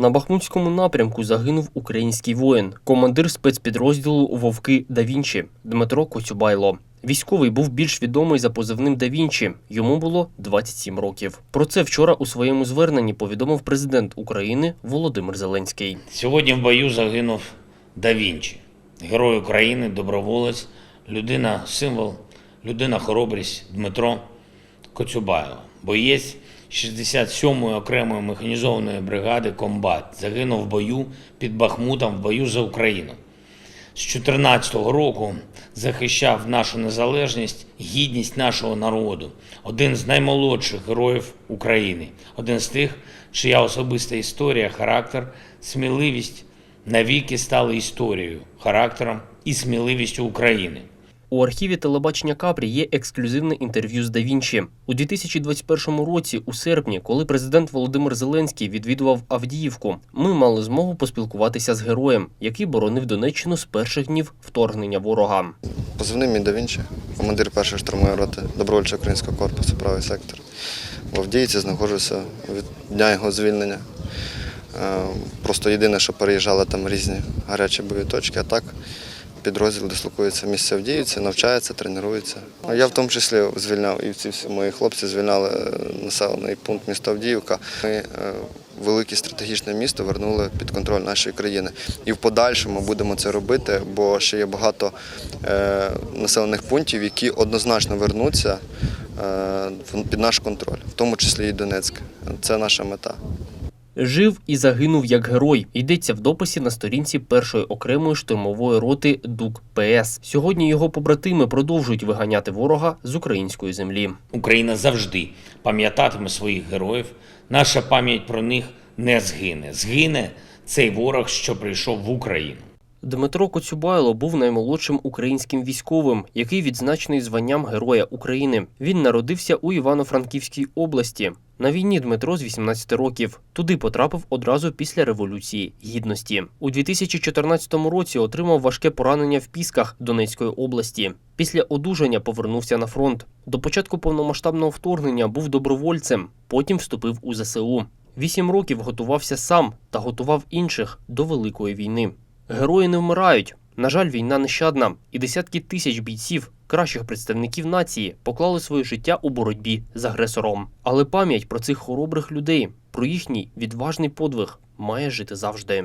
На Бахмутському напрямку загинув український воїн, командир спецпідрозділу Вовки Да Вінчі Дмитро Коцюбайло. Військовий був більш відомий за позивним Да Вінчі. Йому було 27 років. Про це вчора у своєму зверненні повідомив президент України Володимир Зеленський. Сьогодні в бою загинув Да Вінчі, герой України, доброволець, людина символ, людина хоробрість Дмитро Коцюбайло, боєць 67-ї окремої механізованої бригади Комбат. Загинув в бою під Бахмутом в бою за Україну. З 2014 року захищав нашу незалежність, гідність нашого народу. Один з наймолодших героїв України, один з тих, чия особиста історія, характер, сміливість навіки стали історією, характером і сміливістю України. У архіві телебачення Капрі є ексклюзивне інтерв'ю з Да Вінчі. У 2021 році, у серпні, коли президент Володимир Зеленський відвідував Авдіївку, ми мали змогу поспілкуватися з героєм, який боронив Донеччину з перших днів вторгнення ворога. Позивний мій да Вінчі, командир першої штурмової роти добровольчого українського корпусу, правий сектор. В Авдіївці знаходжуся від дня його звільнення. Е, Просто єдине, що переїжджали там різні гарячі бойові точки, а так підрозділ дислокується в місці Авдіївці, навчається, тренується. Я в тому числі звільняв, і ці всі мої хлопці звільняли е, населений пункт міста Авдіївка. Ми е, велике стратегічне місто вернули під контроль нашої країни. І в подальшому будемо це робити, бо ще є багато е, населених пунктів, які однозначно вернуться під наш контроль, в тому числі і Донецьк. Це наша мета. Жив і загинув як герой. Йдеться в дописі на сторінці першої окремої штурмової роти ДУК ПС. Сьогодні його побратими продовжують виганяти ворога з української землі. Україна завжди пам'ятатиме своїх героїв. Наша пам'ять про них не згине. Згине цей ворог, що прийшов в Україну. Дмитро Коцюбайло був наймолодшим українським військовим, який відзначений званням Героя України. Він народився у Івано-Франківській області. На війні Дмитро з 18 років. Туди потрапив одразу після Революції Гідності. У 2014 році отримав важке поранення в Пісках Донецької області. Після одужання повернувся на фронт. До початку повномасштабного вторгнення був добровольцем, потім вступив у ЗСУ. Вісім років готувався сам та готував інших до Великої війни. Герої не вмирають. На жаль, війна нещадна, і десятки тисяч бійців, кращих представників нації, поклали своє життя у боротьбі з агресором. Але пам'ять про цих хоробрих людей, про їхній відважний подвиг має жити завжди.